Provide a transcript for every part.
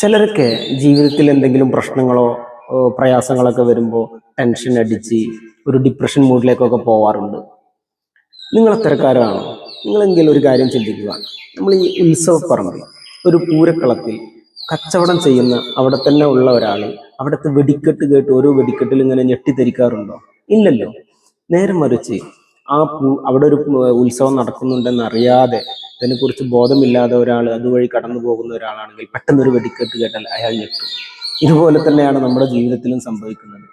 ചിലരൊക്കെ ജീവിതത്തിൽ എന്തെങ്കിലും പ്രശ്നങ്ങളോ പ്രയാസങ്ങളൊക്കെ വരുമ്പോൾ ടെൻഷൻ അടിച്ച് ഒരു ഡിപ്രഷൻ മൂഡിലേക്കൊക്കെ പോവാറുണ്ട്. നിങ്ങൾ അത്തരക്കാരാണോ നിങ്ങളെങ്കിലും ഒരു കാര്യം ചിന്തിക്കുക. നമ്മൾ ഈ ഉത്സവപ്പറമ്പിൽ ഒരു പൂരക്കളത്തിൽ കച്ചവടം ചെയ്യുന്ന അവിടെ തന്നെ ഉള്ള ഒരാൾ അവിടുത്തെ വെടിക്കെട്ട് കേട്ട് ഓരോ വെടിക്കെട്ടിൽ ഇങ്ങനെ ഞെട്ടിത്തെരിക്കാറുണ്ടോ? ഇല്ലല്ലോ. നേരം മറിച്ച് ആ അവിടെ ഒരു ഉത്സവം നടക്കുന്നുണ്ടെന്ന് അറിയാതെ അതിനെക്കുറിച്ച് ബോധമില്ലാതെ ഒരാൾ അതുവഴി കടന്നു പോകുന്ന ഒരാളാണെങ്കിൽ പെട്ടെന്നൊരു വെടിക്കെട്ട് കേട്ടാൽ അയാൾ ഞെട്ടും. ഇതുപോലെ തന്നെയാണ് നമ്മുടെ ജീവിതത്തിലും സംഭവിക്കുന്നത്.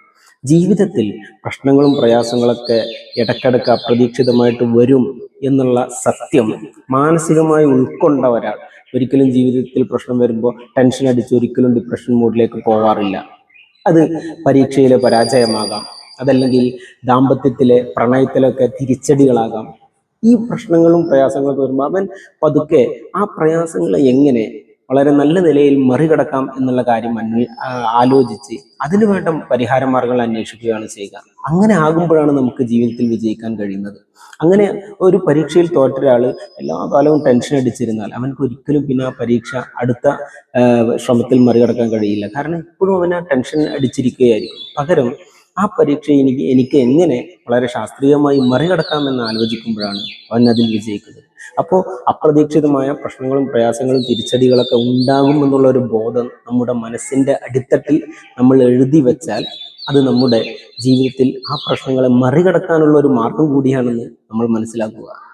ജീവിതത്തിൽ പ്രശ്നങ്ങളും പ്രയാസങ്ങളൊക്കെ ഇടക്കിടക്ക് അപ്രതീക്ഷിതമായിട്ട് വരും എന്നുള്ള സത്യം മാനസികമായി ഉൾക്കൊണ്ട ഒരാൾ ഒരിക്കലും ജീവിതത്തിൽ പ്രശ്നം വരുമ്പോൾ ടെൻഷൻ അടിച്ച് ഒരിക്കലും ഡിപ്രഷൻ മൂഡിലേക്ക് പോവാറില്ല. അത് പരീക്ഷയിലെ പരാജയമാകാം. അതല്ലെങ്കിൽ ദാമ്പത്യത്തിലെ പ്രണയത്തിലൊക്കെ തിരിച്ചടികളാകാം. ഈ പ്രശ്നങ്ങളും പ്രയാസങ്ങളൊക്കെ വരുമ്പോൾ അവൻ പതുക്കെ ആ പ്രയാസങ്ങളെ എങ്ങനെ വളരെ നല്ല നിലയിൽ മറികടക്കാം എന്നുള്ള കാര്യം അന്വേ- ആലോചിച്ച് അതിനു വേണ്ട പരിഹാര മാർഗങ്ങൾ അന്വേഷിക്കുകയാണ് ചെയ്യുക. അങ്ങനെ ആകുമ്പോഴാണ് നമുക്ക് ജീവിതത്തിൽ വിജയിക്കാൻ കഴിയുന്നത്. അങ്ങനെ ഒരു പരീക്ഷയിൽ തോറ്റ ഒരാൾ എല്ലാ കാലവും ടെൻഷൻ അടിച്ചിരുന്നാൽ അവനക്ക് ഒരിക്കലും പിന്നെ ആ പരീക്ഷ അടുത്ത ശ്രമത്തിൽ മറികടക്കാൻ കഴിയില്ല. കാരണം ഇപ്പോഴും അവൻ ആ ടെൻഷൻ അടിച്ചിരിക്കുകയായിരിക്കും. പകരം ആ പരീക്ഷ എനിക്ക് എനിക്ക് എങ്ങനെ വളരെ ശാസ്ത്രീയമായി മറികടക്കാമെന്ന് ആലോചിക്കുമ്പോഴാണ് അവൻ അതിൽ വിജയിക്കുന്നത്. അപ്പോൾ അപ്രതീക്ഷിതമായ പ്രശ്നങ്ങളും പ്രയാസങ്ങളും തിരിച്ചടികളൊക്കെ ഉണ്ടാകും എന്നുള്ള ഒരു ബോധം നമ്മുടെ മനസ്സിന്റെ അടിത്തട്ടിൽ നമ്മൾ എഴുതി വെച്ചാൽ അത് നമ്മുടെ ജീവിതത്തിൽ ആ പ്രശ്നങ്ങളെ മറികടക്കാനുള്ള ഒരു മാർഗം കൂടിയാണെന്ന് നമ്മൾ മനസ്സിലാക്കുക.